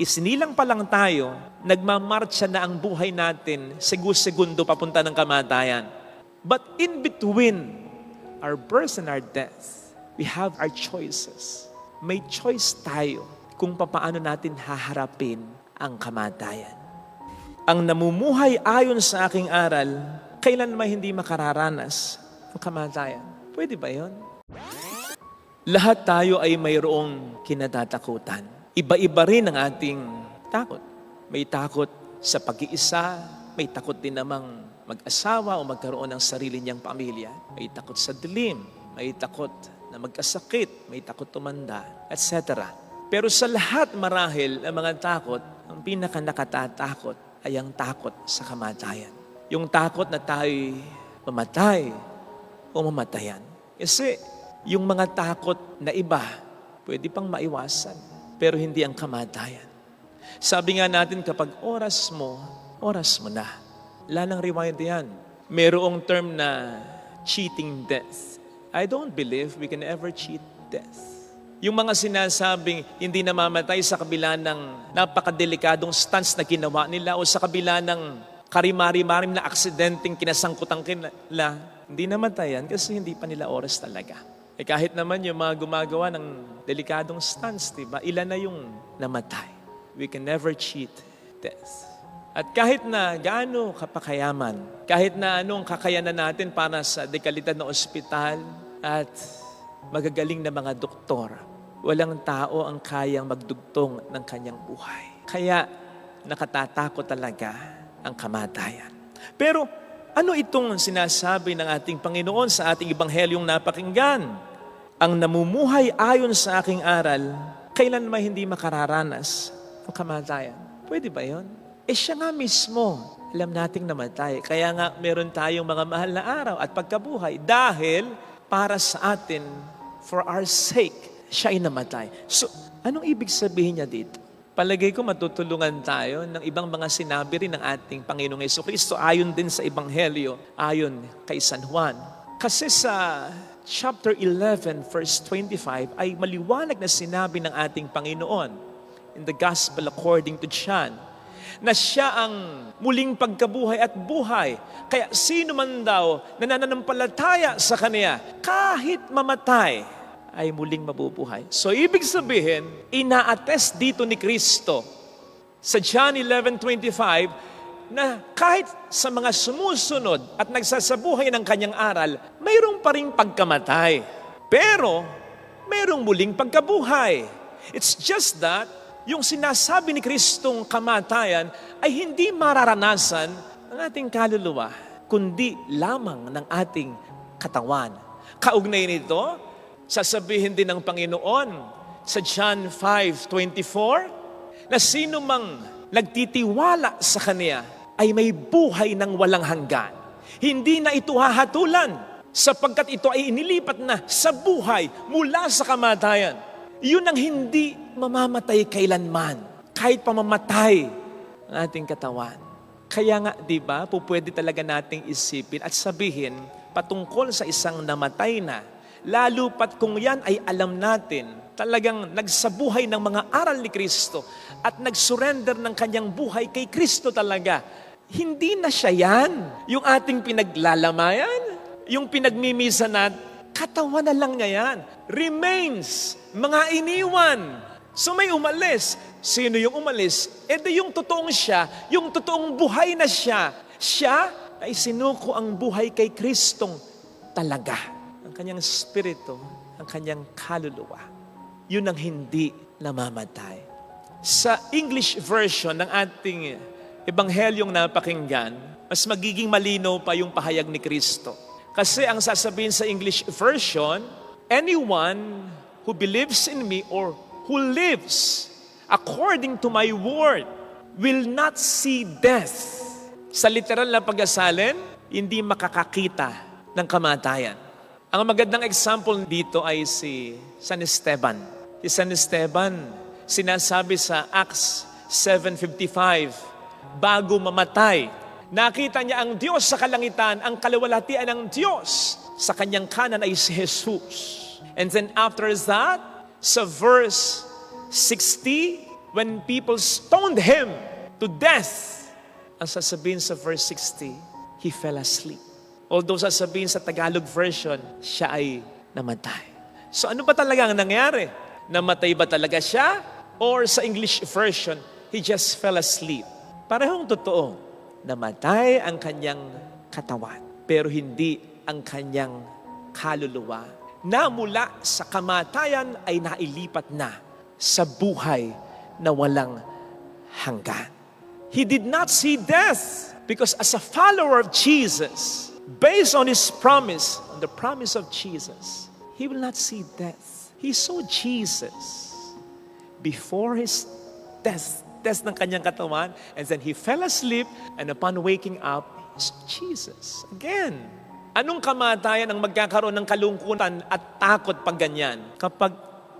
Isinilang pa lang tayo, nagmamarcha na ang buhay natin segundo papunta ng kamatayan. But in between our birth and our death, we have our choices. May choice tayo kung papaano natin haharapin ang kamatayan. Ang namumuhay ayon sa aking aral, kailan naman hindi makararanas ang kamatayan? Pwede ba yon? Lahat tayo ay mayroong kinatatakutan. Iba-iba rin ang ating takot. May takot sa pag-iisa, may takot din namang mag-asawa o magkaroon ng sarili niyang pamilya. May takot sa dilim, may takot na magkasakit, may takot tumanda, etc. Pero sa lahat marahil ang mga takot, ang pinaka nakatatakot ay ang takot sa kamatayan. Yung takot na tayo mamatay o mamatayan. Kasi yung mga takot na iba, pwede pang maiwasan, pero hindi ang kamatayan. Sabi nga natin, kapag oras mo, oras mo na. Wala nang rewind yan. Merong term na cheating death. I don't believe we can ever cheat death. Yung mga sinasabing hindi namamatay sa kabila ng napakadelikadong stance na ginawa nila o sa kabila ng karimari-marim na aksidenteng kinasangkutan nila, hindi namatay yan kasi hindi pa nila oras talaga. Eh kahit naman yung mga gumagawa ng delikadong stance, di ba? Ilan na yung namatay. We can never cheat death. At kahit na gaano kapakayaman, kahit na anong kakayanan natin para sa dekalidad na ospital at magagaling na mga doktor, walang tao ang kayang magdugtong ng kanyang buhay. Kaya nakatatakot talaga ang kamatayan. Pero ano itong sinasabi ng ating Panginoon sa ating Ibanghelyong napakinggan? Ang namumuhay ayon sa aking aral, kailan may hindi makararanas ang kamatayan? Pwede ba yon? Eh siya nga mismo, alam nating namatay. Kaya nga meron tayong mga mahal na araw at pagkabuhay dahil para sa atin, for our sake, siya ay namatay. So, anong ibig sabihin niya dito? Palagay ko matutulungan tayo ng ibang mga sinabi rin ng ating Panginoong Yeso Kristo ayon din sa Ebanghelyo, ayon kay San Juan. Kasi sa chapter 11, verse 25, ay maliwanag na sinabi ng ating Panginoon in the Gospel according to John, na siya ang muling pagkabuhay at buhay. Kaya sino man daw na nananampalataya sa Kanya, kahit mamatay, ay muling mabubuhay. So ibig sabihin, ina-attest dito ni Kristo sa John 11.25 na kahit sa mga sumusunod at nagsasabuhay ng kanyang aral, mayroong pa rin pagkamatay. Pero, mayroong muling pagkabuhay. It's just that, yung sinasabi ni Kristong kamatayan ay hindi mararanasan ng ating kaluluwa, kundi lamang ng ating katawan. Kaugnay nito, sasabihin din ng Panginoon sa John 5.24 na sino mang nagtitiwala sa Kanya ay may buhay ng walang hanggan. Hindi na ito hahatulan sapagkat ito ay inilipat na sa buhay mula sa kamatayan. Yun ang hindi mamamatay kailanman, kahit pamamatay ang ating katawan. Kaya nga, di ba, po pwede talaga nating isipin at sabihin patungkol sa isang namatay na, lalo pat kung yan ay alam natin, talagang nagsabuhay ng mga aral ni Kristo at nagsurrender ng kanyang buhay kay Kristo talaga. Hindi na siya yan. Yung ating pinaglalamayan, yung pinagmimisa na katawan na lang niya yan. Remains, mga iniwan. So may umalis. Sino yung umalis? E yung totoong siya, yung totoong buhay na siya. Siya ay sinuko ang buhay kay Kristong talaga. Ang kanyang spirito, ang kanyang kaluluwa. Yun ang hindi namamatay. Sa English version ng ating Ebanghelyong napakinggan, mas magiging malinaw pa yung pahayag ni Kristo. Kasi ang sasabihin sa English version, anyone who believes in me or who lives according to my word will not see death. Sa literal na pag-asalin, hindi makakakita ng kamatayan. Ang magandang example dito ay si San Esteban. Si San Esteban, sinasabi sa Acts 7.55, bago mamatay, nakita niya ang Diyos sa kalangitan, ang kalawalatian ng Diyos. Sa kanyang kanan ay si Jesus. And then after that, sa verse 60, when people stoned him to death, ang sasabihin sa verse 60, he fell asleep. Although sasabihin sa Tagalog version, siya ay namatay. So ano ba talaga ang nangyari? Namatay ba talaga siya? Or sa English version, he just fell asleep. Parehong totoo. Namatay ang kanyang katawan, pero hindi ang kanyang kaluluwa. Na mula sa kamatayan ay nailipat na sa buhay na walang hanggan. He did not see death because as a follower of Jesus, based on his promise, on the promise of Jesus, he will not see death. He saw Jesus before his death, death ng kanyang katawan, and then he fell asleep, and upon waking up, saw Jesus again. Anong kamatayan ang magkakaroon ng kalungkutan at takot pag ganyan? Kapag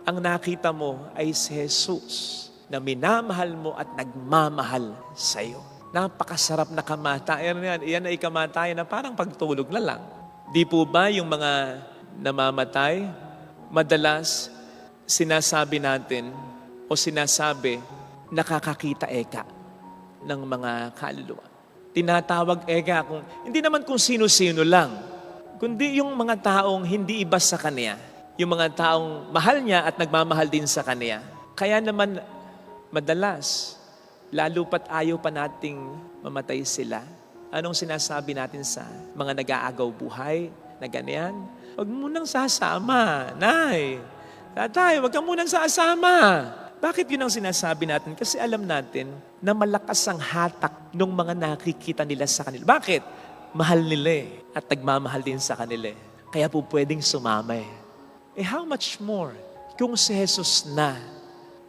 ang nakita mo ay si Jesus na minamahal mo at nagmamahal sa iyo. Napakasarap na kamatayan yan. Iyan ay kamatayan na parang pagtulog na lang. Di po ba yung mga namamatay, madalas sinasabi natin o sinasabi, nakakakita eka ng mga kaluluwa. Tinatawag eka kung, hindi naman kung sino-sino lang, kundi yung mga taong hindi iba sa kanya. Yung mga taong mahal niya at nagmamahal din sa kanya. Kaya naman, madalas, lalo pat ayaw pa nating mamatay sila. Anong sinasabi natin sa mga nag-aagaw buhay na ganyan? Huwag mo nang sasama, nay. Tatay, huwag ka munang sasama. Bakit yun ang sinasabi natin? Kasi alam natin na malakas ang hatak ng mga nakikita nila sa kanila. Bakit? Mahal nila eh. At nagmamahal din sa kanila eh. Kaya po pwedeng sumama eh. Eh how much more kung si Jesus na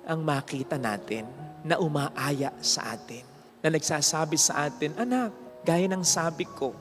ang makita natin na umaaya sa atin. Na nagsasabi sa atin, Anak, gaya ng sabi ko,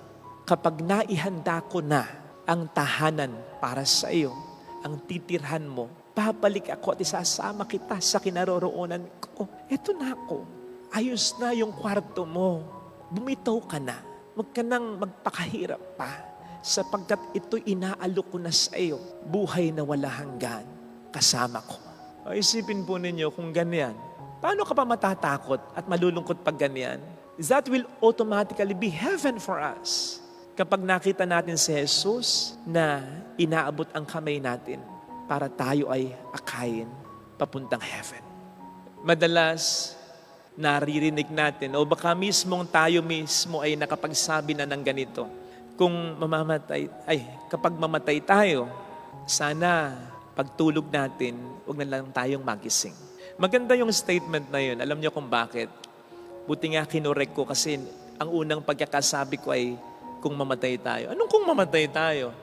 kapag naihanda ko na ang tahanan para sa iyo, ang titirhan mo, babalik ako at isasama kita sa kinaroroonan ko. Eto na ako. Ayos na yung kwarto mo. Bumitaw ka na. Huwag ka nang magpakahirap pa. Sapagkat ito inaalok ko na sa iyo. Buhay na wala hanggan. Kasama ko. O, isipin po ninyo kung ganyan. Paano ka pa matatakot at malulungkot pag ganyan? That will automatically be heaven for us. Kapag nakita natin si Jesus na inaabot ang kamay natin para tayo ay akayin papuntang heaven. Madalas, naririnig natin o baka mismong tayo mismo ay nakapagsabi na ng ganito. Kung mamamatay, ay kapag mamatay tayo, sana pagtulog natin, huwag na lang tayong magising. Maganda yung statement na yun. Alam niyo kung bakit? Buti nga kinorek ko kasi ang unang pagkakasabi ko ay kung mamatay tayo. Anong kung mamatay tayo?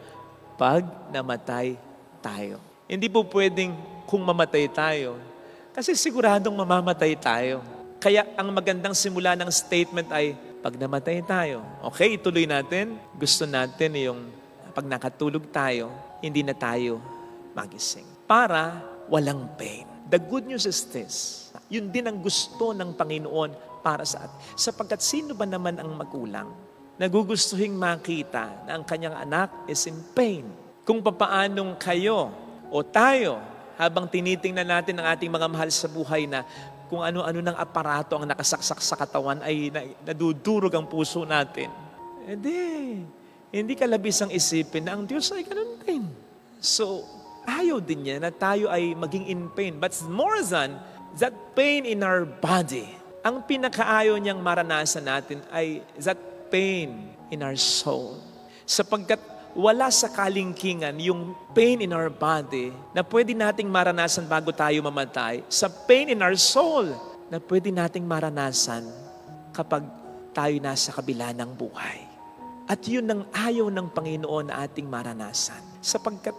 Pag namatay tayo. Hindi po pwedeng kung mamatay tayo. Kasi siguradong mamamatay tayo. Kaya ang magandang simula ng statement ay pag namatay tayo. Okay, ituloy natin. Gusto natin yung pag nakatulog tayo, hindi na tayo magising. Para walang pain. The good news is this. Yun din ang gusto ng Panginoon para sa atin. Sapagkat sino ba naman ang magulang? Nagugustuhing makita na ang kanyang anak is in pain. Kung papaanong kayo o tayo habang tinitingnan natin ang ating mga mahal sa buhay na kung ano-ano ng aparato ang nakasaksak sa katawan ay na, nadudurog ang puso natin. Eh di, hindi ka labis ang isipin na ang Diyos ay ganun din. So, ayaw din niya na tayo ay maging in pain. But more than that pain in our body, ang pinakaayaw niyang maranasan natin ay that pain in our soul. Sapagkat wala sa kalingkingan yung pain in our body na pwede nating maranasan bago tayo mamatay. Sa pain in our soul na pwede nating maranasan kapag tayo nasa kabila ng buhay. At yun ang ayaw ng Panginoon na ating maranasan. Sapagkat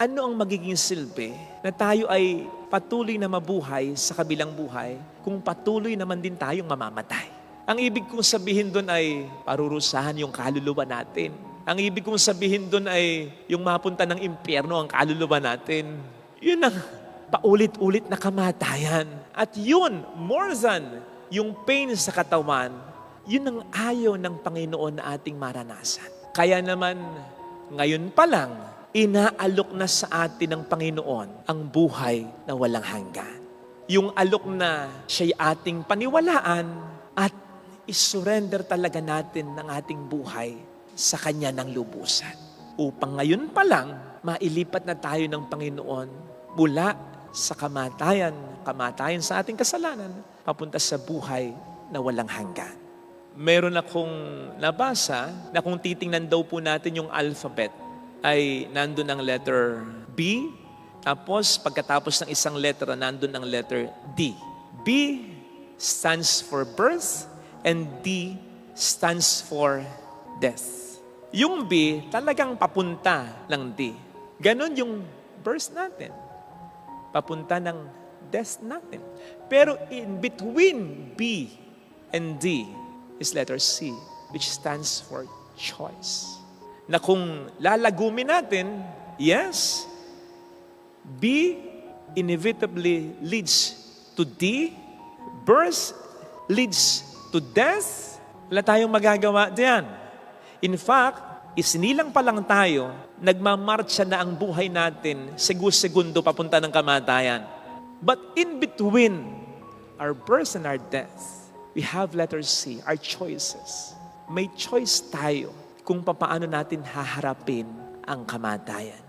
ano ang magiging silbi na tayo ay patuloy na mabuhay sa kabilang buhay kung patuloy naman din tayong mamamatay? Ang ibig kong sabihin doon ay parurusahan yung kaluluwa natin. Ang ibig kong sabihin doon ay yung mapunta ng impyerno ang kaluluwa natin. Yun ang paulit-ulit na kamatayan. At yun, more than yung pain sa katawan, yun ang ayaw ng Panginoon na ating maranasan. Kaya naman, ngayon pa lang, inaalok na sa atin ng Panginoon ang buhay na walang hanggan. yung alok na siya'y ating paniwalaan at isurrender talaga natin ng ating buhay sa Kanya ng lubusan. Upang ngayon pa lang, mailipat na tayo ng Panginoon mula sa kamatayan, kamatayan sa ating kasalanan, papunta sa buhay na walang hanggan. Meron akong nabasa na kung titingnan daw po natin yung alphabet, ay nandun ang letter B, tapos pagkatapos ng isang letra, nandun ang letter D. B stands for birth and D stands for death. Yung B talagang papunta ng D. Ganon yung birth natin. Papunta ng death natin. Pero in between B and D is letter C, which stands for choice. Na kung lalagumin natin, yes, B inevitably leads to D, birth leads to death. Wala tayong magagawa diyan. In fact, isinilang pa lang tayo, nagmamarcha na ang buhay natin segundo papunta ng kamatayan. But in between our birth and our death, we have letter C, our choices. May choice tayo kung papaano natin haharapin ang kamatayan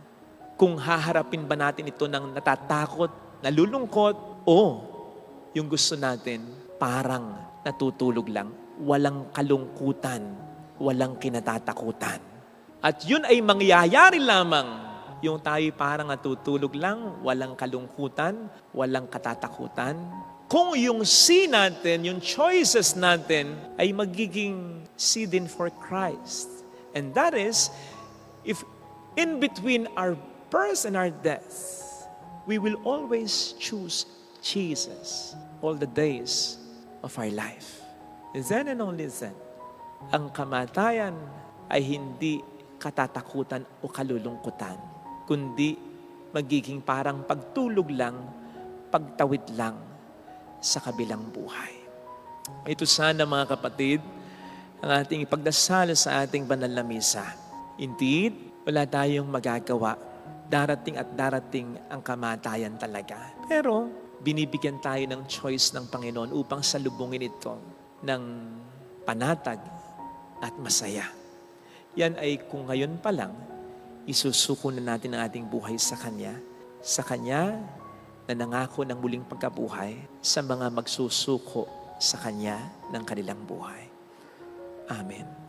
kung haharapin ba natin ito ng natatakot, nalulungkot, o yung gusto natin parang natutulog lang, walang kalungkutan, walang kinatatakutan. At yun ay mangyayari lamang yung tayo parang natutulog lang, walang kalungkutan, walang katatakutan. Kung yung C natin, yung choices natin ay magiging C din for Christ. And that is, if in between our birth and our death, we will always choose Jesus all the days of our life. Then and only then, ang kamatayan ay hindi katatakutan o kalulungkutan, kundi magiging parang pagtulog lang, pagtawid lang sa kabilang buhay. Ito sana mga kapatid, ang ating ipagdasal sa ating banal na misa. Indeed, wala tayong magagawa. Darating at darating ang kamatayan talaga. Pero binibigyan tayo ng choice ng Panginoon upang salubungin ito ng panatag at masaya. Yan ay kung ngayon pa lang, isusuko na natin ang ating buhay sa Kanya. Sa Kanya na nangako ng muling pagkabuhay sa mga magsusuko sa Kanya ng kanilang buhay. Amen.